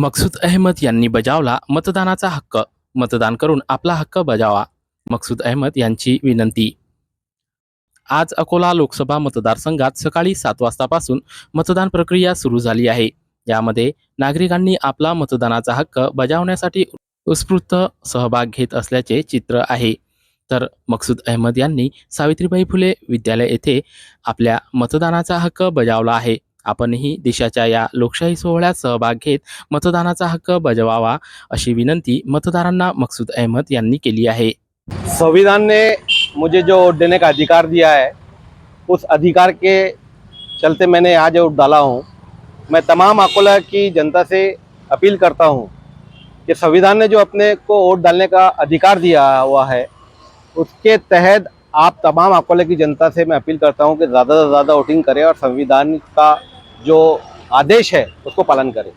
मकसूद अहमद यांनी बजावला मतदानाचा हक्क. मतदान करून आपला हक्क बजावा मकसूद अहमद यांची विनंती. आज अकोला लोकसभा मतदारसंघात सकाळी सात वाजतापासून मतदान प्रक्रिया सुरू झाली आहे. यामध्ये नागरिकांनी आपला मतदानाचा हक्क बजावण्यासाठी उत्स्फूर्त सहभाग घेत असल्याचे चित्र आहे. तर मकसूद अहमद यांनी सावित्रीबाई फुले विद्यालय येथे आपल्या मतदानाचा हक्क बजावला आहे. आपणही देशाच्या या लोकशाही सोहळ्यात सहभाग घेत मतदानाचा हक्क बजवावा अशी विनंती मतदारांना मकसूद अहमद यांनी केली आहे. संविधान ने मुझे जो वोट देने का अधिकार दिया है उस अधिकार के चलते मैंने आज वोट डाला हूँ। मैं तमाम अकोला की जनता से अपील करता हूँ कि संविधान ने जो अपने को वोट डालने का अधिकार दिया हुआ है उसके तहत आप तमाम अकोला की जनता से मैं अपील करता हूँ कि ज़्यादा से ज़्यादा वोटिंग करें और संविधान का जो आदेश है उसको पालन करें।